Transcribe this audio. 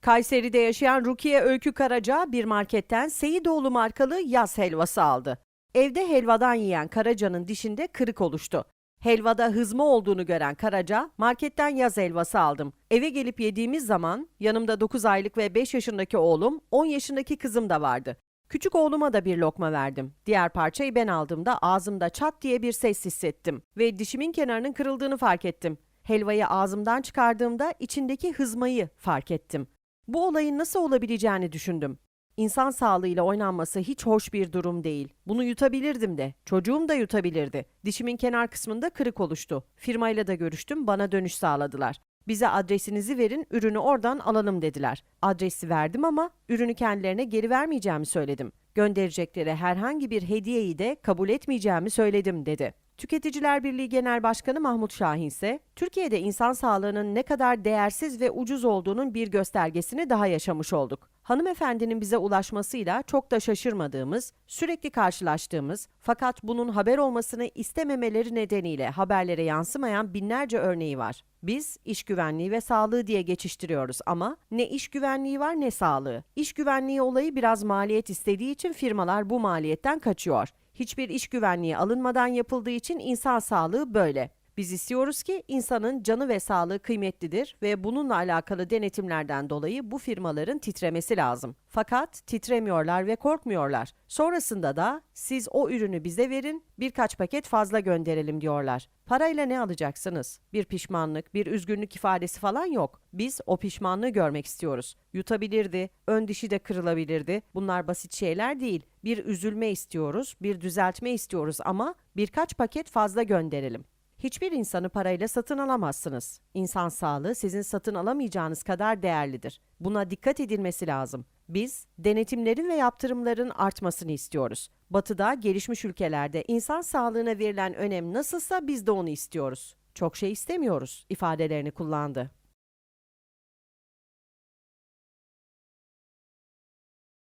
Kayseri'de yaşayan Rukiye Öykü Karaca bir marketten Seyidoğlu markalı yaz helvası aldı. Evde helvadan yiyen Karaca'nın dişinde kırık oluştu. Helvada hızma olduğunu gören Karaca, marketten yaz helvası aldım. Eve gelip yediğimiz zaman yanımda 9 aylık ve 5 yaşındaki oğlum, 10 yaşındaki kızım da vardı. Küçük oğluma da bir lokma verdim. Diğer parçayı ben aldığımda ağzımda çat diye bir ses hissettim ve dişimin kenarının kırıldığını fark ettim. Helvayı ağzımdan çıkardığımda içindeki hızmayı fark ettim. Bu olayın nasıl olabileceğini düşündüm. İnsan sağlığıyla oynanması hiç hoş bir durum değil. Bunu yutabilirdim de. Çocuğum da yutabilirdi. Dişimin kenar kısmında kırık oluştu. Firmayla da görüştüm, bana dönüş sağladılar. Bize adresinizi verin, ürünü oradan alalım dediler. Adresi verdim ama ürünü kendilerine geri vermeyeceğimi söyledim. Gönderecekleri herhangi bir hediyeyi de kabul etmeyeceğimi söyledim dedi. Tüketiciler Birliği Genel Başkanı Mahmut Şahin ise Türkiye'de insan sağlığının ne kadar değersiz ve ucuz olduğunun bir göstergesini daha yaşamış olduk. Hanımefendinin bize ulaşmasıyla çok da şaşırmadığımız, sürekli karşılaştığımız fakat bunun haber olmasını istememeleri nedeniyle haberlere yansımayan binlerce örneği var. Biz iş güvenliği ve sağlığı diye geçiştiriyoruz ama ne iş güvenliği var ne sağlığı. İş güvenliği olayı biraz maliyet istediği için firmalar bu maliyetten kaçıyor. Hiçbir iş güvenliği alınmadan yapıldığı için insan sağlığı böyle. Biz istiyoruz ki insanın canı ve sağlığı kıymetlidir ve bununla alakalı denetimlerden dolayı bu firmaların titremesi lazım. Fakat titremiyorlar ve korkmuyorlar. Sonrasında da siz o ürünü bize verin, birkaç paket fazla gönderelim diyorlar. Parayla ne alacaksınız? Bir pişmanlık, bir üzgünlük ifadesi falan yok. Biz o pişmanlığı görmek istiyoruz. Yutabilirdi, ön dişi de kırılabilirdi. Bunlar basit şeyler değil. Bir üzülme istiyoruz, bir düzeltme istiyoruz ama birkaç paket fazla gönderelim. Hiçbir insanı parayla satın alamazsınız. İnsan sağlığı sizin satın alamayacağınız kadar değerlidir. Buna dikkat edilmesi lazım. Biz denetimlerin ve yaptırımların artmasını istiyoruz. Batı'da, gelişmiş ülkelerde insan sağlığına verilen önem nasılsa biz de onu istiyoruz. Çok şey istemiyoruz ifadelerini kullandı.